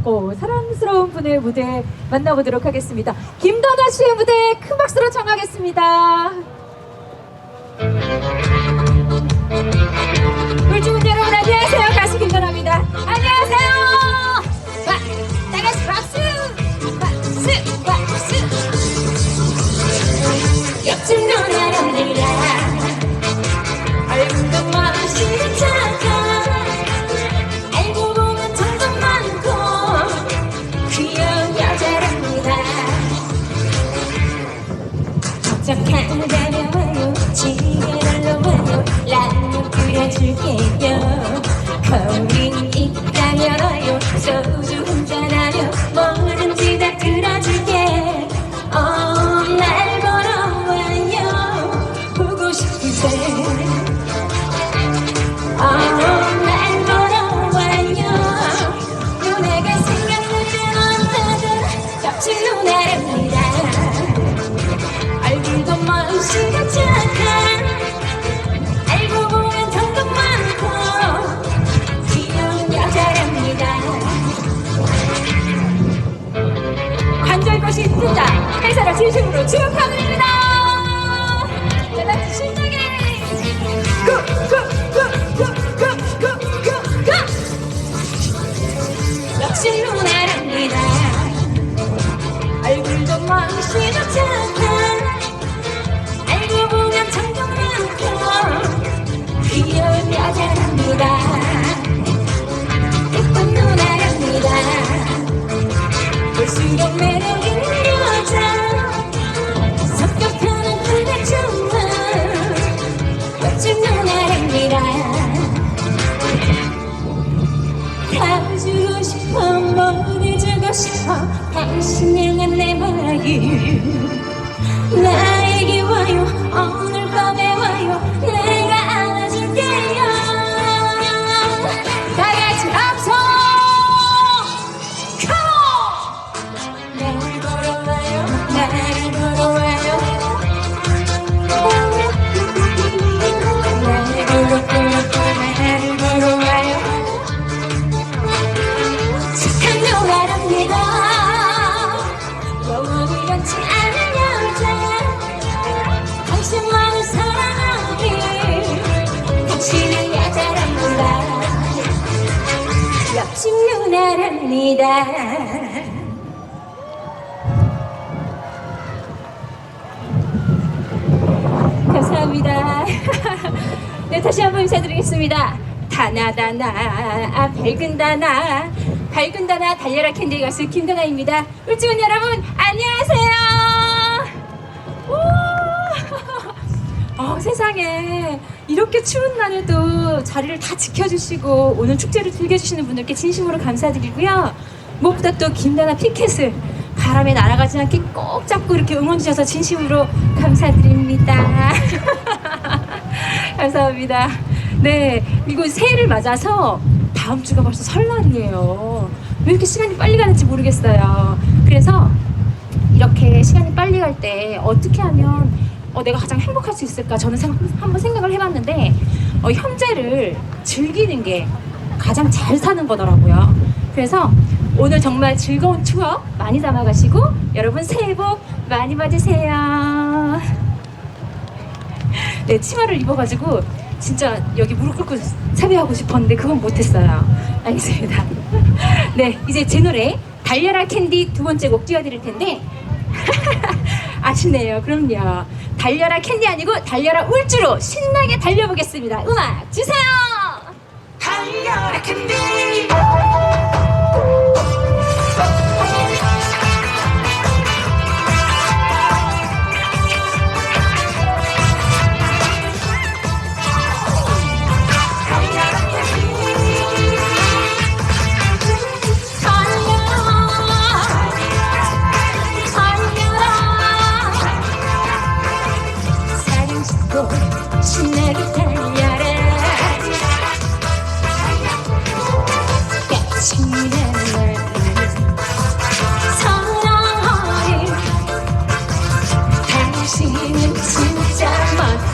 아름답고 사랑스러운 분의 무대 만나보도록 하겠습니다. 김다나 씨의 무대 큰 박수로 청하겠습니다. 울주군 여러분 안녕하세요. 가수 김다나입니다. 안녕하세요. 와, 다 같이 박수! 박수! 박수! 옆집 누나랑들이야 얼굴도 마음 걱정하다며 와요 집에 놀러 와요. 라면 끓여줄게요. 거울이 있다면 와요? 소주 나에게 와요 나랍니다 감사합니다. 네, 다시 한번 인사드리겠습니다. 다나다나, 아, 밝은 다나, 밝은 다나, 달려라 캔디 가수 김다나입니다. 울주군 여러분, 안녕하세요! 어, 세상에, 이렇게 추운 날에도 자리를 다 지켜주시고, 오늘 축제를 즐겨주시는 분들께 진심으로 감사드리고요. 무엇보다 또 김다나 피켓을 바람에 날아가지 않게 꼭 잡고 이렇게 응원 주셔서 진심으로 감사드립니다. 감사합니다. 네, 그리고 새해를 맞아서 다음 주가 벌써 설날이에요. 왜 이렇게 시간이 빨리 가는지 모르겠어요. 그래서 이렇게 시간이 빨리 갈 때 어떻게 하면 어, 내가 가장 행복할 수 있을까 저는 생- 한번 생각을 해봤는데 어, 현재를 즐기는 게 가장 잘 사는 거더라고요. 그래서 오늘 정말 즐거운 추억 많이 담아가시고 여러분 새해 복 많이 받으세요. 네, 치마를 입어가지고 진짜 여기 무릎 꿇고 섭외하고 싶었는데 그건 못했어요. 알겠습니다. 네, 이제 제 노래 달려라 캔디 두 번째 곡 띄워드릴 텐데 아시네요. 그럼요. 달려라 캔디 아니고 달려라 울주로 신나게 달려보겠습니다. 음악 주세요. 달려라 캔디.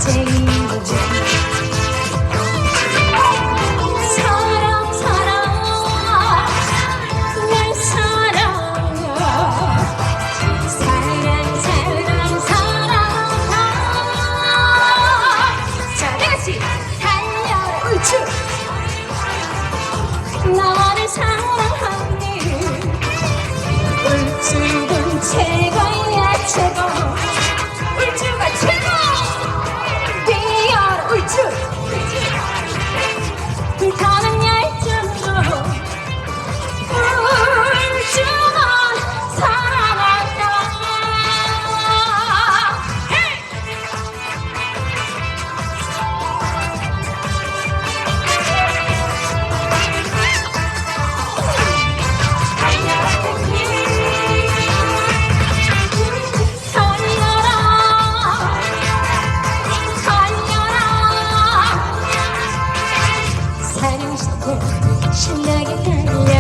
take me. দেখো সোনার তারা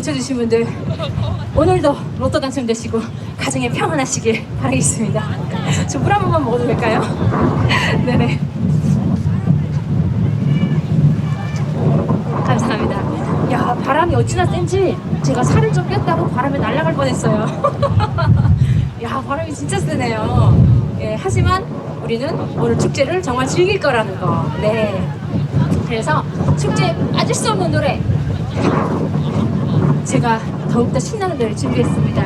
외쳐주신 분들 오늘도 로또 당첨되시고 가정에 평안하시길 바라겠습니다. 저 물 한 번만 먹어도 될까요? 네네. 감사합니다. 야, 바람이 어찌나 센지 제가 살을 좀 뺐다고 바람에 날아갈 뻔했어요. 야, 바람이 진짜 세네요. 예, 하지만 우리는 오늘 축제를 정말 즐길 거라는 거. 네. 그래서 축제에 빠질 수 없는 노래 제가 더욱더 신나는 노래를 준비했습니다.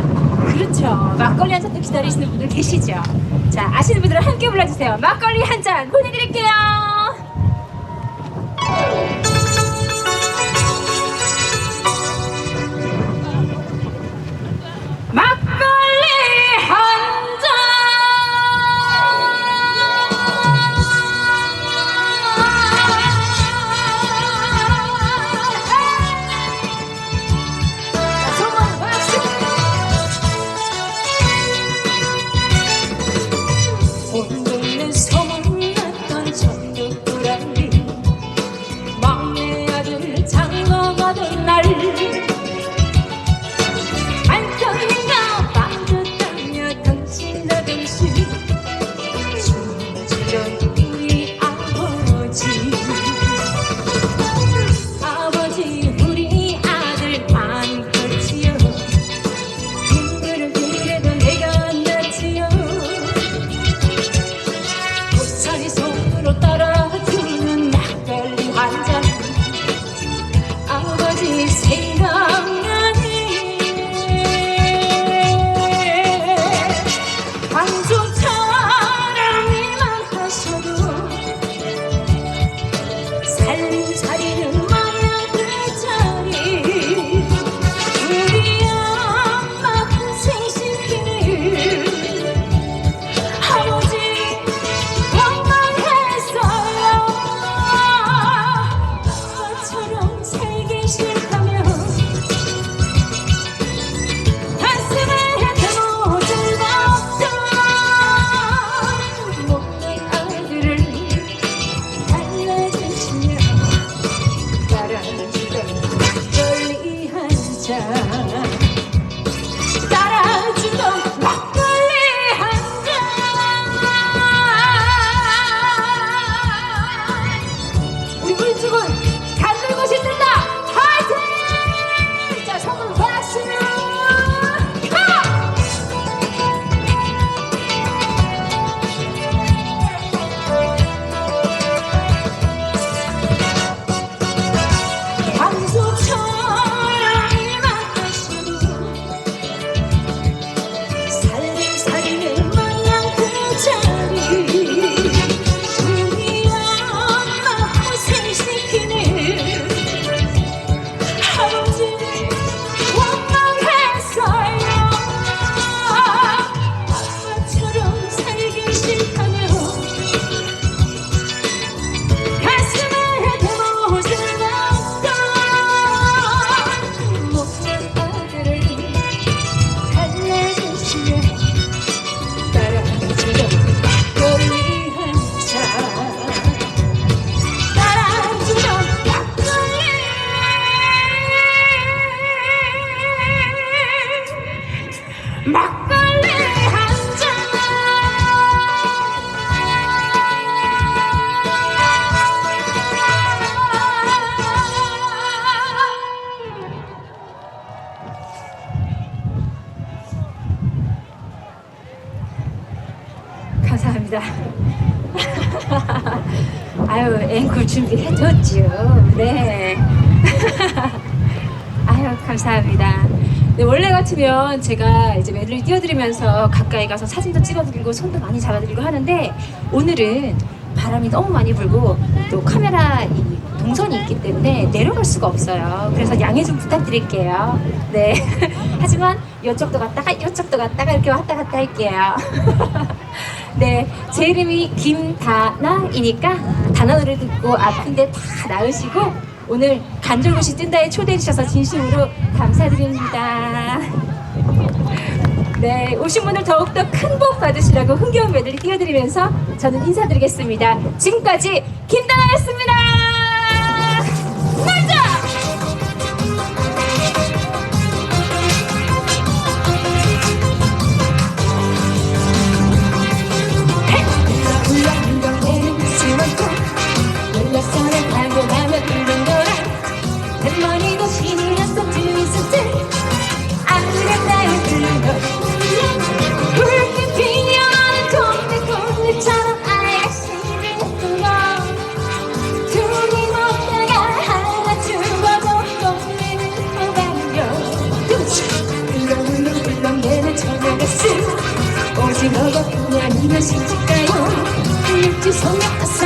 그렇죠. 막걸리 한 잔도 기다리시는 분들 계시죠? 자 아시는 분들은 함께 불러주세요. 막걸리 한 잔 보내드릴게요 앵콜 준비해뒀죠. 네. 아유, 감사합니다. 네, 원래 같으면 제가 이제 멜로디 띄워드리면서 가까이 가서 사진도 찍어드리고 손도 많이 잡아드리고 하는데 오늘은 바람이 너무 많이 불고 또 카메라 이 동선이 있기 때문에 내려갈 수가 없어요. 그래서 양해 좀 부탁드릴게요. 네. 하지만 이쪽도 갔다가 이쪽도 갔다가 이렇게 왔다 갔다 할게요. 네, 제 이름이 김다나이니까 다나 노래 듣고 아픈데 다 나으시고 오늘 간절곶이 뜬다에 초대해 주셔서 진심으로 감사드립니다. 네, 오신 분들 더욱더 큰 복 받으시라고 흥겨운 메들리 띄워드리면서 저는 인사드리겠습니다. 지금까지 김다나였습니다. Marta! 지나가 그냥 이러실까요? 한일지 소녀 가사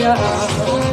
yeah.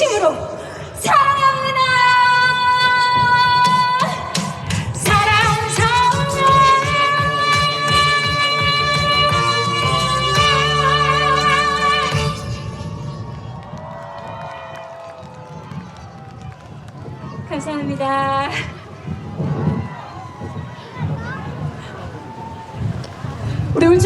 ಶಿವರು